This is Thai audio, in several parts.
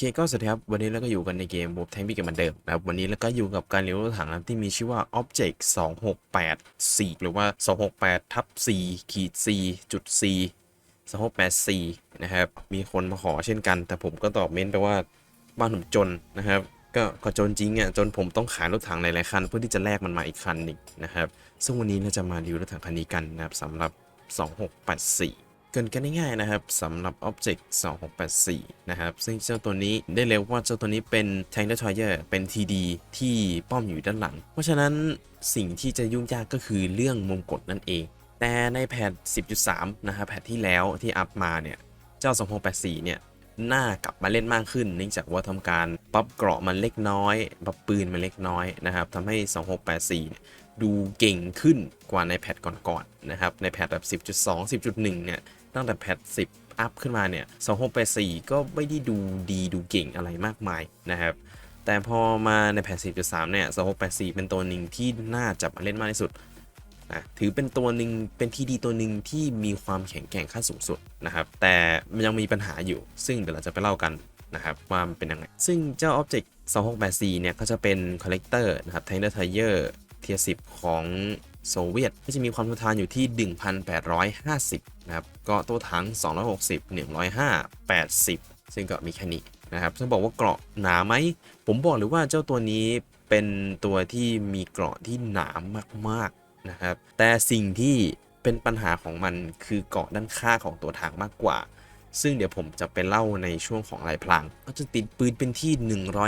เคก็สวัสดีครับ วันนี้เราก็อยู่กันในเกม Wolf Tank พี่กันเหมือนเดิมนะครับวันนี้เราก็อยู่กับการเรียนรู้รถถังนะที่มีชื่อว่า Object 2684 หรือว่า 268ทับ4ขีด4จุด4 2684 นะครับ มีคนมาขอเช่นกัน แต่ผมก็ตอบเม้นไปว่าบ้านผมจนนะครับก็ก็จนจริงอะจนผมต้องขายรถถังหลายๆคัน เพื่อที่จะแลกมันมาอีกคันหนึ่งนะครับ ซึ่งวันนี้เราจะมารีวิวรถถังคันนี้กันนะครับสำหรับ 2684 กินกันง่ายๆนะครับสำหรับ Object 2684 นะครับ ซึ่งเจ้าตัวนี้ได้เรียกว่าเจ้าตัวนี้เป็น Tank Destroyer เป็น TD ที่ป้อมอยู่ด้านหลัง เพราะฉะนั้นสิ่งที่จะยุ่งยากก็คือเรื่องมุมกดนั่นเอง แต่ในแพท 10.3 นะครับแพทที่แล้วที่อัพมาเนี่ยเจ้า 2684 เนี่ยน่ากลับมาเล่นมากขึ้นเนื่องจากว่าทำการปรับเกราะมันเล็กน้อยปรับปืนมันเล็กน้อยนะครับทำให้ 2684เนี่ยดูเก่งขึ้นกว่าในแพทก่อนๆนะครับในแพทแบบ 10.2 10.1 เนี่ย ตั้งแต่แพท10อัพขึ้นมาเนี่ย2684 ก็ไม่ได้ดูดีดูเก่งอะไรมากมายนะครับ แต่พอมาในแพท10.3 เนี่ย2684 เป็นตัวหนึ่งที่น่าจับมาเล่นมากที่สุดนะถือเป็นตัวหนึ่งเป็นทีดีตัวหนึ่งที่มีความแข็งแกร่งขั้นสูงสุดนะครับ แต่มันยังมีปัญหาอยู่ ซึ่งเดี๋ยวเราจะไปเล่ากันนะครับว่ามันเป็นยังไง ซึ่งเจ้า Object 2684 เนี่ยก็จะเป็น Collector นะครับ Tank Destroyer เทียสิบของ โซเวียตก็จะมีความทนทานอยู่ที่ 1,850 นะครับ ก็ตัวถัง 260 105 80 ซึ่งก็มีแค่นี้นะครับซึ่งบอกว่าเกราะหนาไหม ผมบอกเลยว่าเจ้าตัวนี้เป็นตัวที่มีเกราะที่หนามากๆนะครับ แต่สิ่งที่เป็นปัญหาของมันคือเกราะด้านข้างของตัวถังมากกว่า ซึ่งเดี๋ยวผมจะไปเล่าในช่วงของลายพลาง ก็จะติดปืนเป็นที่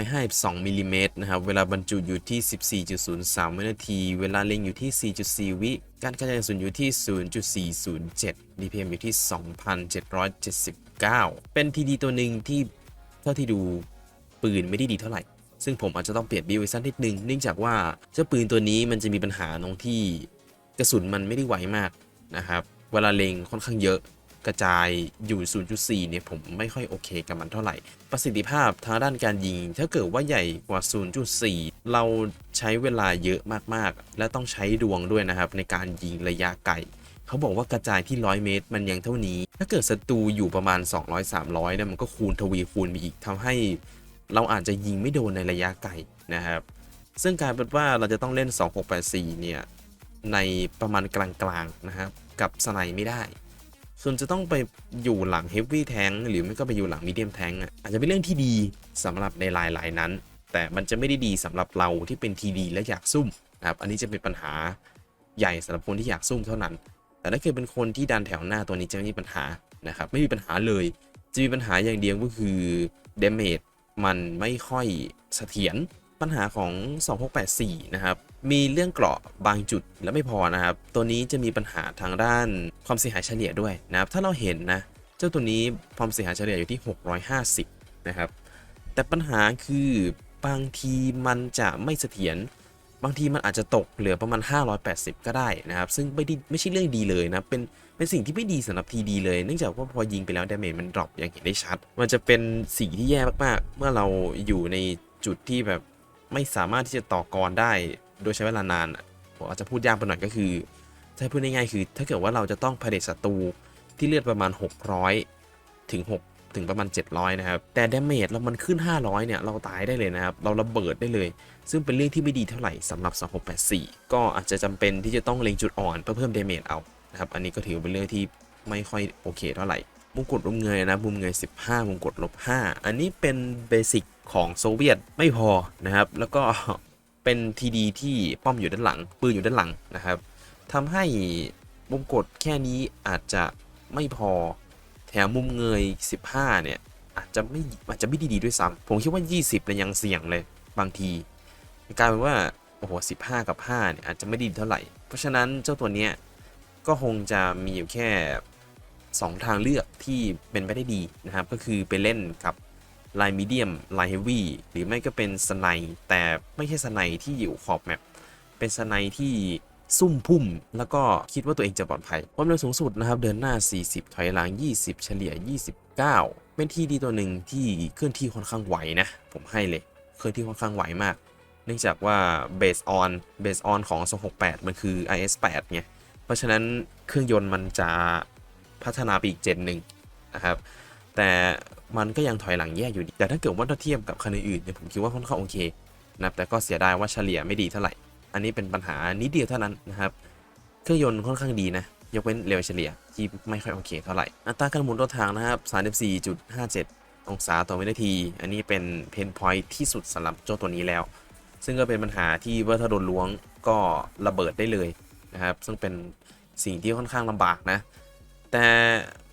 152มิลลิเมตรนะครับ เวลาบรรจุอยู่ที่ 14.03 วินาที เวลาเล็งอยู่ที่ 4.4 วิ การกระจายกระสุนอยู่ที่ 0.407 DPM อยู่ที่ 2,779 เป็นทีดีตัวหนึ่งที่เท่าที่ดูปืนไม่ได้ดีเท่าไหร่ ซึ่งผมอาจจะต้องเปลี่ยนบิลสักนิดนึง เนื่องจากว่าเจ้าปืนตัวนี้มันจะมีปัญหาตรงที่กระสุนมันไม่ได้ไวมากนะครับ เวลาเล็งค่อนข้างเยอะ กระจายอยู่ 0.4 เนี่ยผมไม่ค่อยโอเคกับมันเท่าไหร่ ประสิทธิภาพทางด้านการยิง ถ้าเกิดว่าใหญ่กว่า 0.4 เราใช้เวลาเยอะมากๆ และต้องใช้ดวงด้วยนะครับ ในการยิงระยะไกลเขาบอกว่ากระจายที่ 100 เมตร มันยังเท่านี้ ถ้าเกิดศัตรูอยู่ประมาณ 200-300เนี่ยมันก็คูณทวีคูณไปอีกทำให้ เราอาจจะยิงไม่โดนในระยะไกลนะครับ ซึ่งกลารเป็นว่าเราจะต้องเล่น 2684 เนี่ย ในประมาณกลางๆนะครับ กับสไนไม่ได้ ส่วนจะต้องไปอยู่หลัง Heavy Tank หรือไม่ก็ไปอยู่หลัง Medium Tank อะอาจจะเป็นเรื่องที่ดีสำหรับในลายลายๆนั้น แต่มันจะไม่ได้ดีสำหรับเราที่เป็นทีดีและอยากซุ่มนะครับอันนี้จะเป็นปัญหาใหญ่สำหรับคนที่อยากซุ่มเท่านั้น แต่ถ้าเกิดเป็นคนที่ดันแถวหน้าตัวนี้จะไม่มีปัญหานะครับไม่มีปัญหาเลย จะมีปัญหาอย่างเดียวก็คือ damage มันไม่ค่อยเสถียร ปัญหาของ 2684 นะครับ มีเรื่องเกราะบางจุดและไม่พอนะครับ ตัวนี้จะมีปัญหาทางด้านความเสียหายเฉลี่ยด้วยนะครับ ถ้าเราเห็นนะ เจ้าตัวนี้ความเสียหายเฉลี่ยอยู่ที่ 650 นะครับ แต่ปัญหาคือบางทีมันจะไม่เสถียร บางทีมันอาจจะตกเหลือประมาณ 580 ก็ได้นะครับ ซึ่งไม่ได้ไม่ใช่เรื่องดีเลยนะ เป็นเป็นสิ่งที่ไม่ดีสำหรับทีดีเลย เนื่องจากว่าพอยิงไปแล้วดาเมจมันดรอปอย่างเห็นได้ชัด มันจะเป็นสิ่งที่แย่มากๆ เมื่อเราอยู่ในจุดที่แบบ ไม่สามารถที่จะต่อกรได้โดยใช้เวลานานผมอาจจะพูดยากไปหน่อยก็คือถ้าพูดง่ายๆคือ ถ้าเกิดว่าเราจะต้องเผด็จศัตรูที่เลือดประมาณ 600 ถึง 6 ถึงประมาณ 700 นะครับ แต่ดาเมจเรามันขึ้น 500 เนี่ย เราตายได้เลยนะครับ เราระเบิดได้เลย ซึ่งเป็นเรื่องที่ไม่ดีเท่าไหร่สำหรับ 2684 ก็อาจจะจำเป็นที่จะต้องเล็งจุดอ่อนเพื่อเพิ่มดาเมจเอานะครับ อันนี้ก็ถือเป็นเรื่องที่ไม่ค่อยโอเคเท่าไหร่มุมกดลบเงยนะมุมเงย 15 มุมกดลบ 5 อันนี้เป็นเบสิก ของโซเวียตไม่พอนะครับ แล้วก็เป็นทีดีที่ป้อมอยู่ด้านหลัง ปืนอยู่ด้านหลังนะครับทำให้มุมกดแค่นี้อาจจะไม่พอแถมมุมเงย 15 เนี่ย อาจจะไม่อาจจะไม่ดีๆด้วยซ้ำผมคิดว่า 20เนี่ยยังเสี่ยงเลยบางทีกลายเป็นว่าโอ้โห15 กับ 5 เนี่ยอาจจะไม่ดีเท่าไหร่ เพราะฉะนั้นเจ้าตัวเนี้ยก็คงจะมีอยู่แค่ 2 ทางเลือกที่เป็นไปได้ดีนะครับ ก็คือไปเล่นกับ ลายมีเดียมลายเฮฟวี่หรือไม่ก็เป็นสไนแต่ไม่ใช่สไนที่อยู่ขอบแมปเป็นสไนที่ซุ่มพุ่ม แล้วก็คิดว่าตัวเองจะปลอดภัยความเร็วสูงสุดนะครับ เดินหน้า 40 ถอยหลัง 20 เฉลี่ย 29 เป็นที่ดีตัวหนึ่งที่เคลื่อนที่ค่อนข้างไหวนะ ผมให้เลย เคลื่อนที่ค่อนข้างไหวมาก เนื่องจากว่า base on base on ของ 268 มันคือ IS8 ไง เพราะฉะนั้นเครื่องยนต์มันจะพัฒนาไปอีกเจนหนึ่งนะครับ แต่ มันก็ยังถอยหลังแย่อยู่ดีแต่ถ้าเกิดว่าถ้าเทียบกับคันอื่นเนี่ยผมคิดว่าค่อนข้างโอเคนะแต่ก็เสียดายว่าเฉลี่ยไม่ดีเท่าไหร่ อันนี้เป็นปัญหานิดเดียวเท่านั้นนะครับเครื่องยนต์ค่อนข้างดีนะยกเว้นเร็วเฉลี่ยที่ไม่ค่อยโอเคเท่าไหร่ อัตราการหมุนตัวทางนะครับ34.57 องศาต่อวินาที อันนี้เป็นเพนพอยท์ที่สุดสำหรับเจ้าตัวนี้แล้ว ซึ่งก็เป็นปัญหาที่ว่าถ้าโดนล้วงก็ระเบิดได้เลยนะครับ ซึ่งเป็นสิ่งที่ค่อนข้างลำบากนะ แต่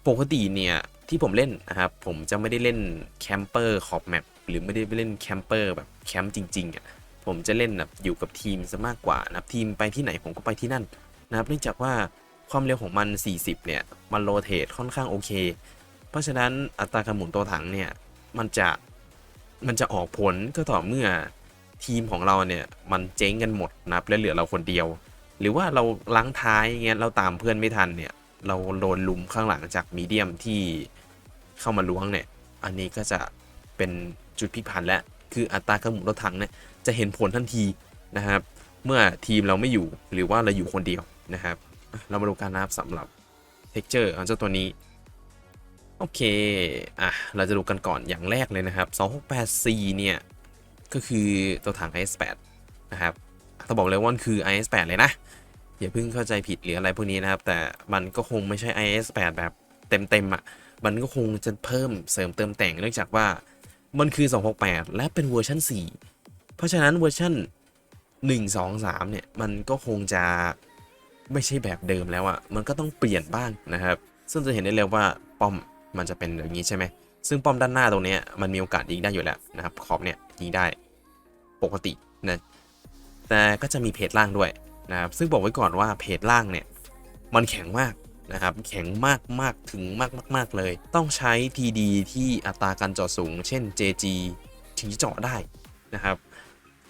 ปกติเนี่ย ที่ผมเล่นนะครับผมจะไม่ได้เล่นแคมเปอร์ขอบแมปหรือไม่ได้ไปเล่นแคมเปอร์แบบแคมป์จริงๆอะผมจะเล่นแบบอยู่กับทีมซะมากกว่านะครับทีมไปที่ไหนผมก็ไปที่นั่นนะครับเนื่องจากว่าความเร็วของมัน 40 เนี่ย มันโรเตทค่อนข้างโอเค เพราะฉะนั้นอัตราการหมุนตัวถังเนี่ย มันจะ มันจะออกผลก็ต่อเมื่อทีมของเราเนี่ย มันเจ๊งกันหมดนะครับและเหลือเราคนเดียว หรือว่าเราล้างท้ายเงี้ย เราตามเพื่อนไม่ทันเนี่ย เราโดนลุมข้างหลังจากมีเดียมที่ เข้ามาล้วงเนี่ย อันนี้ก็จะเป็นจุดพลิกผันและ คืออัตราการหมุนรถถังเนี่ยจะเห็นผลทันทีนะครับ เมื่อทีมเราไม่อยู่หรือว่าเราอยู่คนเดียวนะครับ เรามาดูการนับสำหรับ texture ของเจ้าตัวนี้ โอเค อะ เราจะดูกันก่อนอย่างแรกเลยนะครับ 2684 เนี่ย ก็คือตัวถัง IS8 นะครับต้องบอกเลยว่ามันคือ IS8 เลยนะอย่าเพิ่งเข้าใจผิดหรืออะไรพวกนี้นะครับ แต่มันก็คงไม่ใช่ IS8 แบบ เต็มๆอะมันก็คงจะเพิ่มเสริมเติมแต่งเนื่องจากว่ามันคือ 268 และเป็นเวอร์ชัน4 เพราะฉะนั้นเวอร์ชัน1 2 3 เนี่ย มันก็คงจะไม่ใช่แบบเดิมแล้วอะ่ะมันก็ต้องเปลี่ยนบ้างนะครับ ซึ่งจะเห็นได้เลยว่าป้อมมันจะเป็นแบบนี้ใช่ไหม ซึ่งป้อมด้านหน้าตรงนี้มันมีโอกาสยิงได้อยู่แล้วนะครับ ขอบเนี่ยยิงได้ปกตินะ แต่ก็จะมีเพจล่างด้วยนะครับ ซึ่งบอกไว้ก่อนว่าเพจล่างเนี่ย มันแข็งมาก นะครับแข็งมากมากถึงมากมากๆเลย ต้องใช้ TD ที่อัตราการเจาะสูง เช่น JG ถึงจะเจาะได้นะครับ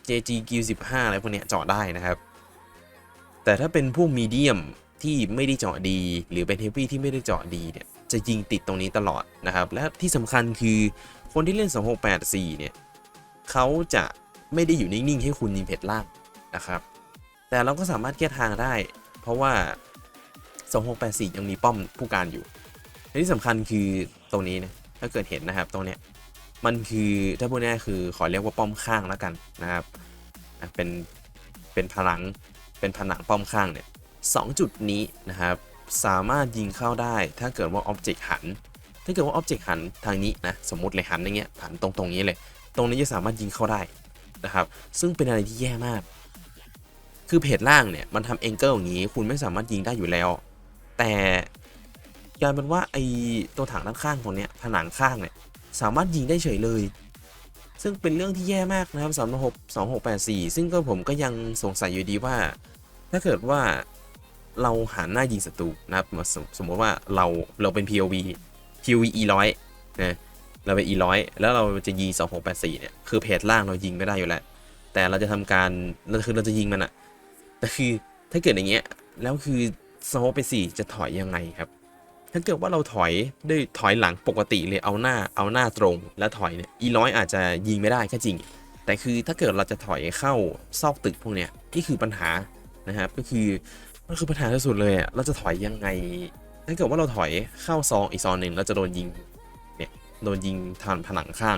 JG Q 15 อะไรพวกเนี้ยเจาะได้นะครับ แต่ถ้าเป็นพวกมีเดียมที่ไม่ได้เจาะดี หรือเป็นเฮฟวี่ที่ไม่ได้เจาะดีเนี่ยจะยิงติดตรงนี้ตลอดนะครับ และที่สำคัญคือคนที่เล่น 2684 เนี่ยเขาจะไม่ได้อยู่นิ่ง ๆ ให้คุณยิงเพจล่างนะครับ แต่เราก็สามารถแก้ทางได้ เพราะว่า 2684 ยังมีป้อมผู้การอยู่และที่สำคัญคือตรงนี้นะถ้าเกิดเห็นนะครับตรงเนี้ยมันคือถ้าพูดง่ายคือขอเรียกว่าป้อมข้างแล้วกันนะครับเป็นเป็นพลังเป็นผนังป้อมข้างเนี่ยสองจุดนี้นะครับสามารถยิงเข้าได้ถ้าเกิดว่าอ็อบเจกต์หัน ถ้าเกิดว่าอ็อบเจกต์หันทางนี้นะสมมติเลยหันอย่างเงี้ยหันตรงตรงนี้เลย ตรงนี้จะสามารถยิงเข้าได้นะครับ ซึ่งเป็นอะไรที่แย่มาก คือเพจล่างเนี่ยมันทำเองเกิลอย่างนี้ คุณไม่สามารถยิงได้อยู่แล้ว แต่กลายเป็นว่าไอตัวถังด้านข้างของเนี้ยผนังข้างเนี่ยสามารถยิงได้เฉยเลย ซึ่งเป็นเรื่องที่แย่มากนะครับสามหกสองหกแปดสี่ซึ่งก็ผมก็ยังสงสัยอยู่ดีว่า ถ้าเกิดว่าเราหันหน้ายิงศัตรูนะครับสมสมมติว่าเราเราเป็น POV POV E ร้อยนะเราเป็น E ร้อยแล้วเราจะยิงสองหกแปดสี่เนี่ยคือเพจล่างเรายิงไม่ได้อยู่แล้ว แต่เราจะทำการเราคือเราจะยิงมันอะแต่คือถ้าเกิดอย่างเงี้ยแล้วคือ สโมไปสี่จะถอยยังไงครับ ถ้าเกิดว่าเราถอยด้วยถอยหลังปกติเลยเอาหน้าเอาหน้าตรงแล้วถอยเนี่ยอีร้อยอาจจะยิงไม่ได้แค่จริง แต่คือถ้าเกิดเราจะถอยเข้าซอกตึกพวกเนี้ยนี่คือปัญหานะครับก็คือมันคือปัญหาที่สุดเลยอะเราจะถอยยังไง ถ้าเกิดว่าเราถอยเข้าซองอีกซองหนึ่งเราจะโดนยิงเนี่ยโดนยิงทางผนังข้าง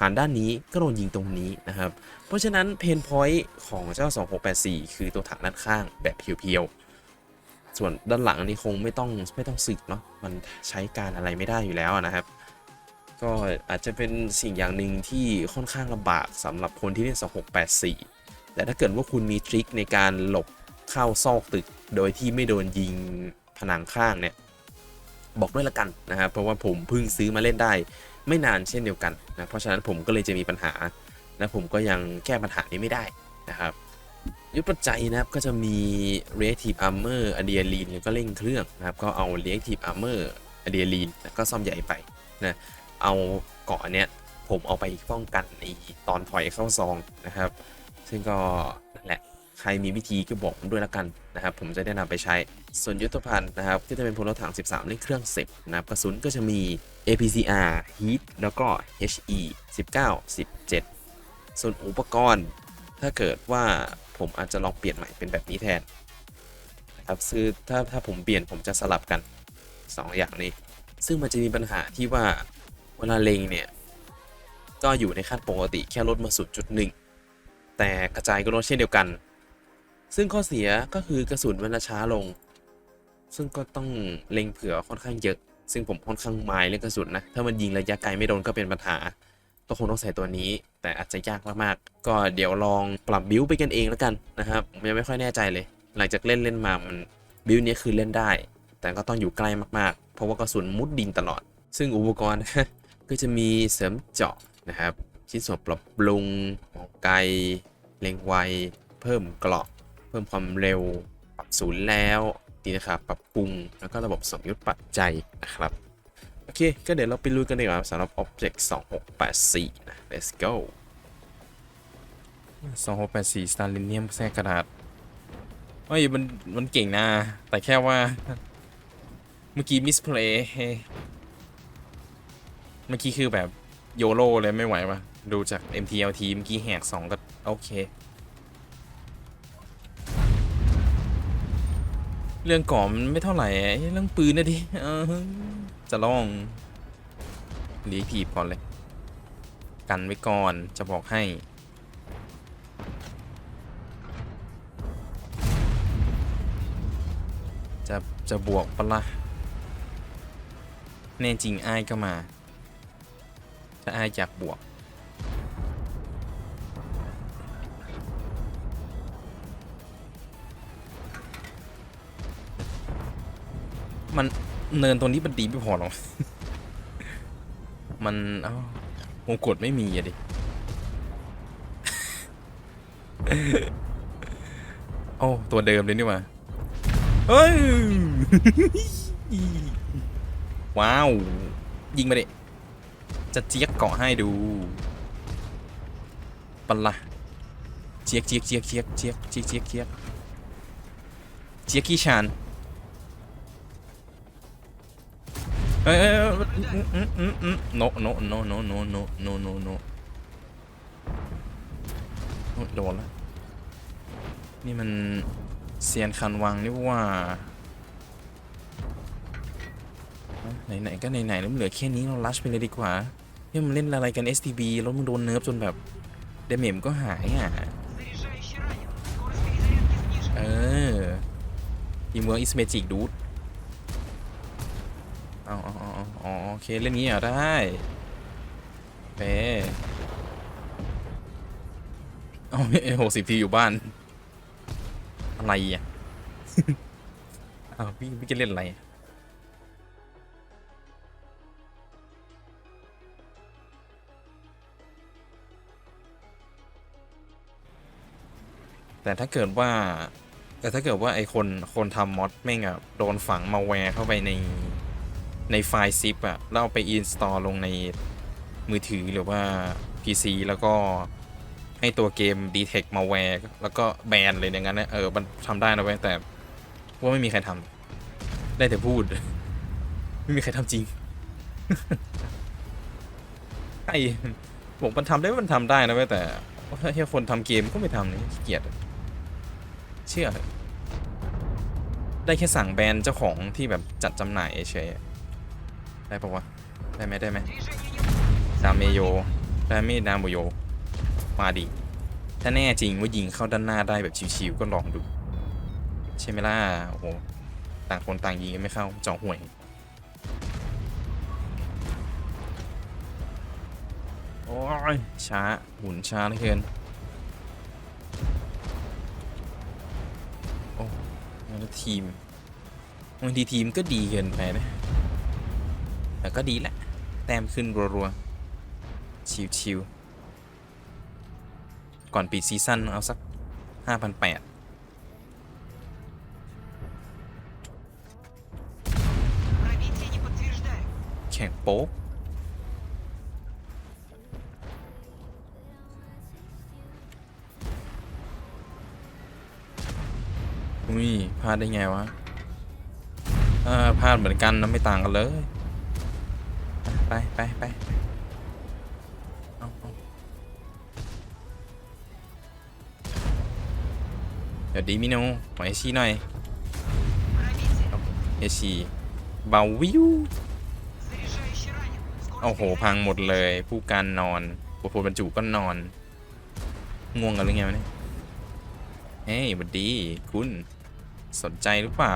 หันด้านนี้ก็โดนยิงตรงนี้นะครับ เพราะฉะนั้นเพนพอยต์ของเจ้า 2684 คือตัวถังด้านข้างแบบเพียวๆ ส่วนด้านหลังนี่คงไม่ต้องไม่ต้องสึกเนาะมันใช้การอะไรไม่ได้อยู่แล้วนะครับ ก็อาจจะเป็นสิ่งอย่างหนึ่งที่ค่อนข้างลำบากสำหรับคนที่เล่น2684 แต่ถ้าเกิดว่าคุณมีทริคในการหลบเข้าซอกตึก โดยที่ไม่โดนยิงผนังข้างเนี่ยบอกด้วยละกันนะครับเพราะว่าผมเพิ่งซื้อมาเล่นได้ไม่นานเช่นเดียวกันนะเพราะฉะนั้นผมก็เลยจะมีปัญหาและผมก็ยังแก้ปัญหานี้ไม่ได้นะครับ ยุทธปัจจัยนะครับก็จะมี reactive armor adrenaline แล้วก็เร่งเครื่องนะครับ ก็เอา reactive armor adrenaline แล้วก็ซ่อมใหญ่ไปนะเอาเกาะเนี้ยผมเอาไปป้องกันในตอนถอยเข้าซองนะครับ ซึ่งก็นั่นแหละใครมีวิธีก็บอกผมด้วยละกันนะครับ ผมจะได้นำไปใช้ส่วนยุทธภัณฑ์นะครับก็จะเป็นพลรถถัง 13เล่นเครื่อง 10 นะครับกระสุนก็จะมี APCR Heat แล้วก็ HE 19 17 ส่วนอุปกรณ์ถ้าเกิดว่า ผมอาจจะลองเปลี่ยนใหม่เป็นแบบนี้แทนนะครับคือถ้าถ้าผมเปลี่ยนผมจะสลับกัน 2 อย่างนี้ ซึ่งมันจะมีปัญหาที่ว่าเวลาเลงเนี่ย ก็อยู่ในขั้นปกติแค่ลดมา 0.1 แต่กระจายก็ลดเช่นเดียวกัน ซึ่งข้อเสียก็คือกระสุนมันจะช้าลง ซึ่งก็ต้องเล็งเผื่อค่อนข้างเยอะ ซึ่งผมค่อนข้างไมายเรื่องกระสุนนะ ถ้ามันยิงระยะไกลไม่โดนก็เป็นปัญหา ก็คงต้องใส่ตัวนี้ แต่อาจจะยากมากๆ ก็เดี๋ยวลองปรับบิวไปกันเองแล้วกันนะครับผมยังไม่ค่อยแน่ใจเลย หลังจากเล่นเล่นมามันบิวนี้คือเล่นได้ แต่ก็ต้องอยู่ใกล้มากๆ เพราะว่ากระสุนมุดดินตลอด ซึ่งอุปกรณ์ก็จะมีเสริมเจาะนะครับชิ้นส่วนปรับปรุงมองไกลเล็งไว เพิ่มเกราะเพิ่มความเร็ว ปรับศูนย์แล้วดีนะครับปรับปรุงแล้วก็ระบบสมยุทธปัจจัยนะครับ เคก็เดี๋ยวเราไปลุยกันดีกว่าสำหรับ Object 2684 นะ let's go 2684 Stalinium แทรกกระดาษเฮ้ยมันมันเก่งนะ แต่แค่ว่า เมื่อกี้มิสเพลย์เมื่อกี้คือแบบโยโ o เลยไม่ไหววะดูจาก MTLT เมื่อกี้แหกสองก็ โอเค เรื่องก่อมนไม่เท่าไหร่ เรื่องปืนนะดิ จะลองหลีผีบก่อนเลย กันไว้ก่อนจะบอกให้ จะ จะบวกปะละ่ะ แน่จริงอ้ายก็มา ถ้าอ้ายอยากบวกมัน เนินตรงนี้มันดีไม่พอหรอกมัน เอ้าวงกดไม่มีอะดิ โอ้ ตัวเดิมเลยนี่หว่าเฮ้ย ว้าว ยิงมาดิ จะเจี๊ยกเกาะให้ดูปันละเจียกเจี๊ยกเจี๊ยกเจี๊ยกเจี๊ยกเจี๊ยกเจี๊ยกเจี๊ยกเจี๊ยกขี้ชาน เอ้ยเอ้ยเอ้ย no no no อืมโนโนโนโนโโนนโดนละนี่มันเซียนคันวังนี่ว่าไหนๆก็ไหนๆแล้วเหลือแค่นี้เราลัชไปเลยดีกว่าเนี่ยมันเล่นอะไรกัน STB แล้วมึงโดนเนิร์ฟจนแบบเดเมมก็หายอะเออทีมเวิร์กอิสเมจิกดูด เอาอ๋อโอเค เล่นงี้เหรอได้เป้เอาหกสิบทีอยู่บ้าน อะไรอะอ้าวพี่พี่จะเล่นอะไรแต่ถ้าเกิดว่า แต่ถ้าเกิดว่าไอคนคนทำมอดแม่งอะโดนฝังมาแวร์เข้าไปใน ในไฟล์ซิปอะแล้วเอาไปอินสตอลลงในมือถือหรือว่า PC แล้วก็ให้ตัวเกม detect มาแวร์แล้วก็แบนเลยอย่างนั้นนะเออมันทำได้นะเว้ยแต่ว่าไม่มีใครทำได้แต่พูด ไม่มีใครทำจริงไอ้บอกมันทำได้มันทำได้นะเว้ยแต่ถ้าคนทำเกมก็ไม่ทำนี่เกียจเชื่อได้แค่สั่งแบนเจ้าของที่แบบจัดจำหน่ายเฉย ได้ปะวะ ได้ไหมได้ไหมดาเมโยได้เมดนามโย มาดิ ถ้าแน่จริงว่ายิงเข้าด้านหน้าได้แบบชิวๆก็ลองดู ใช่ไหมล่ะ โอ้โห ต่างคนต่างยิงไม่เข้าจ่อห่วยโอ้ยช้า หุ่นช้าเหลือเกิน โอ้แล้วทีมบางทีทีมก็ดีเกินไปนะ แต่ก็ดีแหละ แต้มขึ้นรัวๆ ชิวๆ ก่อนปีซีซั่นเอาสัก 5,800แข่งโป๊กอุ้ยพลาดได้ไงวะ อ่าพลาดเหมือนกันนะไม่ต่างกันเลย ไปไปไปเดี๋ยวดีมิโนขอเอชีหน่อยเอชีเบาวิวโอ้โห พังหมดเลย ผู้การนอนปวดปวดบรรจุก็นอน ง่วงกันหรือไงวะเนี่ย เฮ้ยบัดดี คุณ สนใจหรือเปล่า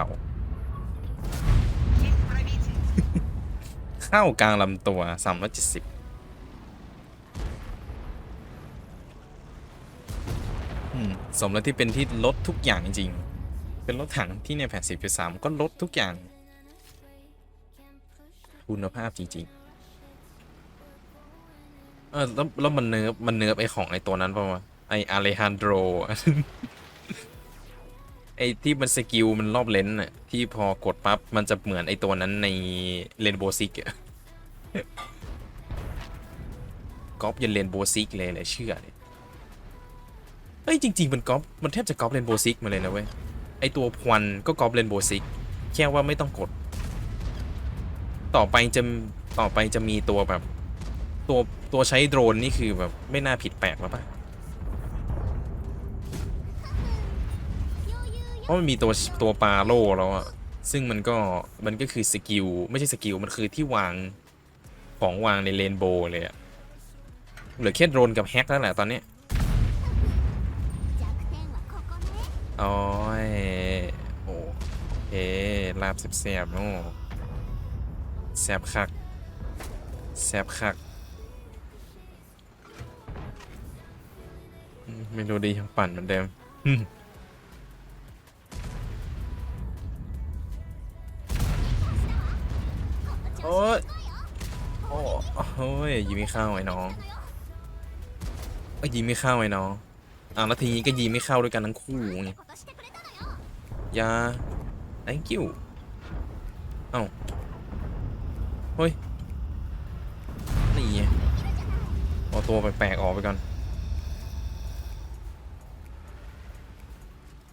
เข้ากลางลำตัว 370อืมสมแล้วที่เป็นที่ลดทุกอย่างจริง เป็นรถถังที่ในแผน10.3 ก็ลดทุกอย่าง คุณภาพจริง ๆ เออแล้วแล้วมันเนิร์ฟมันเนิร์ฟไอของไอตัวนั้นป่าวะไออาเลฮันโดรไอที่มันสกิลมันรอบเลนส์น่ะที่พอกดปั๊บมันจะเหมือนไอตัวนั้นในเรนโบซิกอะ ก๊อปยันเรนโบซิกเลยเลยเชื่อเลยเอ้ยจริง ๆ มันก๊อปมันแทบจะก๊อปเรนโบซิกมาเลยนะเว้ย ไอตัวพวันก็ก๊อปเรนโบซิกแค่ว่าไม่ต้องกด ต่อไปจะต่อไปจะมีตัวแบบ ตัวตัวใช้โดรนนี่คือแบบไม่น่าผิดแปลกแล้วปะเพราะมันมีตัวตัวปาโลแล้วอะซึ่งมันก็มันก็คือสกิลไม่ใช่สกิลมันคือที่วาง ของวางในเรนโบว์เลยอะเหลือแค่โดรนกับแฮกแล้วแหละตอนนี้โอ้ยโอเคลาบแสบๆโน่แสบคักแสบคักอืมเมโลดี้ยังปั่นเหมือนเดิม้ยยิงไม่เข้าไอ้น้องเอ้ยิงไม่เข้าไอ้น้องอะแล้วทีนี้ก็ยิงไม่เข้าด้วยกันทั้งคู่ไงยา thank you เอ้าเฮ้ยนี่ไงเอาตัวแปลกๆออกไปก่อน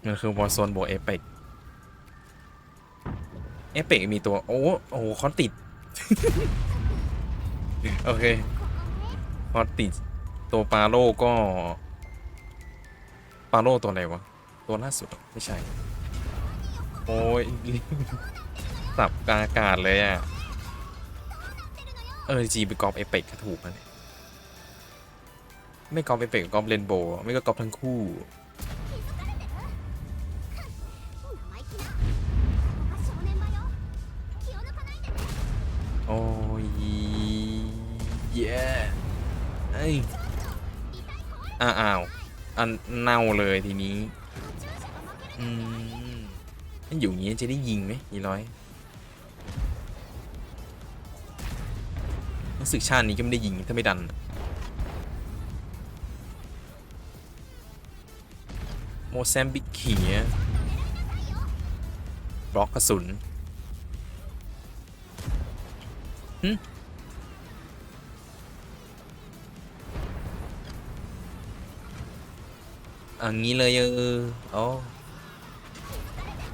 มันคือวอร์โซนบวกเอเปกเอเปกมีตัว โอ้โอ้โหคอนติด โอเคคอติดตัวปาโลก็ ปาโลตัวอะไรวะ ตัวล่าสุดไม่ใช่ โอ้ยสับกาอากาศเลยอะ เออจีไปกรอบเอเปกก็ถูกนะเนี่ยไม่กรอบเอเปกกรอบเรนโบว์ไม่ก็กรอบทั้งคู่ เย้เอ้ยอ้าวอ้าวอันเน่าเลยทีนี้ อืมมันอยู่อย่างงี้จะได้ยิงไหมยี่ร้อยรู้สึกชาตินี้ก็ไม่ได้ยิงถ้าไม่ดัน โมแซมบิกเขียบล็อกกระสุน อันนี้เลยเออโอ้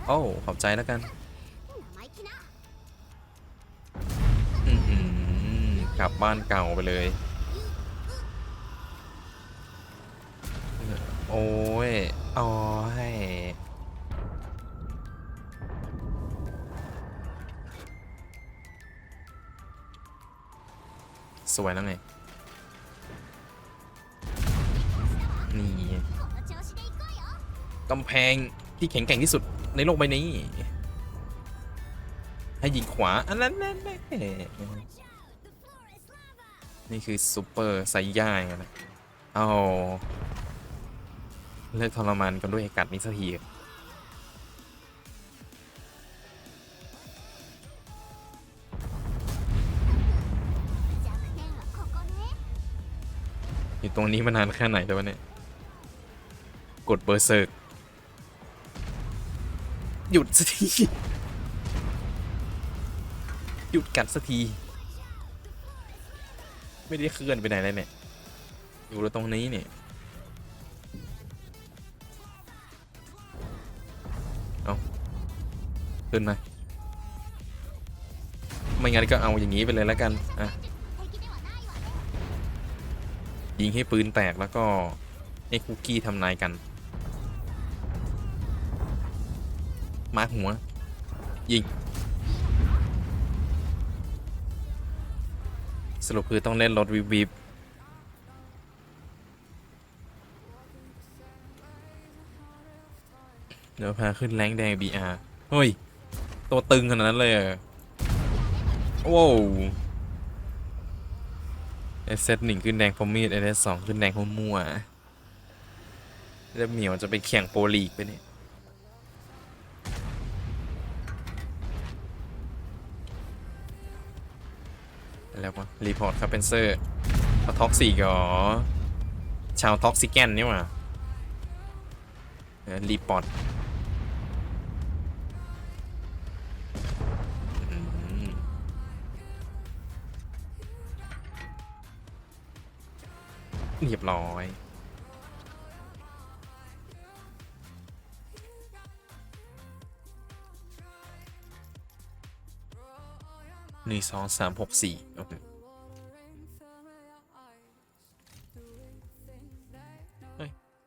โอ้ขอบใจแล้วกันกลับบ้านเก่าไปเลย โอ้ยโอ้ยสวยแล้วไง นี่ กำแพงที่แข็งแกร่งที่สุดในโลกใบนี้ ให้ยิงขวา อันนั้นแน่นี่คือซูเปอร์ไซย่าไงนะเอาเลิกทรมานกันด้วยอากาศนี้สักทีอยู่ตรงนี้มานานแค่ไหนแล้ววะเนี่ย กดเบอร์เซิร์ก หยุดสักทีหยุดกัดสักที ไม่ได้เคลื่อนไปไหนเลยเนี่ย อยู่ตรงนี้เนี่ยเอาขึ้นมาไม่งั้นก็เอาอย่างนี้ไปเลยแล้วกัน อะ ยิงให้ปืนแตกแล้วก็ให้คุกกี้ทำนายกัน มาร์คหัว ยิง สรุปคือต้องเล่นรถวิบวิบเดี๋ยวพาขึ้นแรงแดง BR เฮ้ย ตัวตึงขนาดนั้นเลยเหรอว้าวเอเซหนึ่งขึ้นแดงพอมีดเอสสองขึ้นแดงพอมัวแล้วเหมียวจะไปแข่งโปรลีกไปเนี่ย แล้ววะรีพอร์ตครับเป็นเซอร์เขาท็อกซิกเหรอ ชาวท็อกซิแกนนี่หว่ารีพอร์ตเรียบร้อย หนึ่งสองสามหกสี่โอเค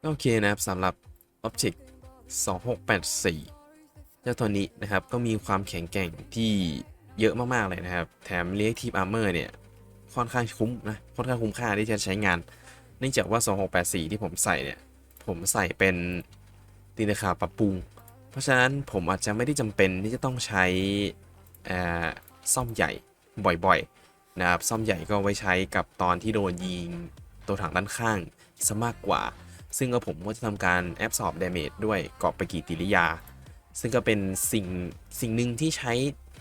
โอเคนะครับสำหรับ Object 2684 เจ้าตัวนี้นะครับก็มีความแข็งแกร่งที่เยอะมาก ๆ เลยนะครับ แถม Reactive Armor เนี่ย ค่อนข้างคุ้มนะ ค่อนข้างคุ้มค่าที่จะใช้งาน เนื่องจากว่า 2684 ที่ผมใส่เนี่ย ผมใส่เป็นตีนาคาปรับปรุง เพราะฉะนั้นผมอาจจะไม่ได้จำเป็นที่จะต้องใช้อ ซ่อมใหญ่บ่อยๆนะครับซ่อมใหญ่ก็ไว้ใช้กับตอนที่โดนยิงตัวถังด้านข้างซะมากกว่า ซึ่งก็ผมก็จะทำการแอบสอบ damage ด้วยเกาะปกิติริยา ซึ่งก็เป็นสิ่งสิ่งหนึ่งที่ใช้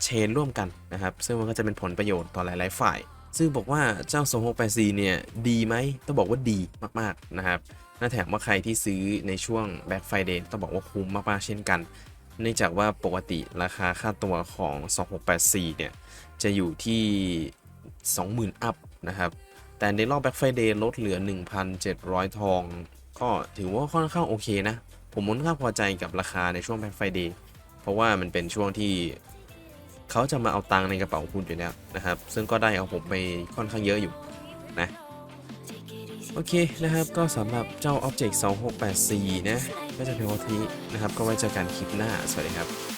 เชนร่วมกันนะครับ ซึ่งมันก็จะเป็นผลประโยชน์ต่อหลาย ๆ ฝ่าย ซึ่งบอกว่าเจ้า2684เนี่ยดีไหมต้องบอกว่าดีมากๆนะครับน่าแถมว่าใครที่ซื้อในช่วง Black Friday ต้องบอกว่าคุ้มมากๆเช่นกัน เนื่องจากว่าปกติราคาค่าตัวของ 2684 เนี่ย จะอยู่ที่ 20,000 อัพนะครับ แต่ในรอบ Black Friday ลดเหลือ 1,700 ทอง ก็ถือว่าค่อนข้างโอเคนะ ผมค่อนข้างพอใจกับราคาในช่วง Black Friday เพราะว่ามันเป็นช่วงที่เขาจะมาเอาตังค์ในกระเป๋าคุณอยู่แล้วนะครับ ซึ่งก็ได้เอาผมไปค่อนข้างเยอะอยู่นะ โอเคนะครับ ก็สำหรับเจ้า Object 2684 นะ ก็จะเป็นวันนี้นะครับ ก็ไว้เจอกันคลิปหน้า สวัสดีครับ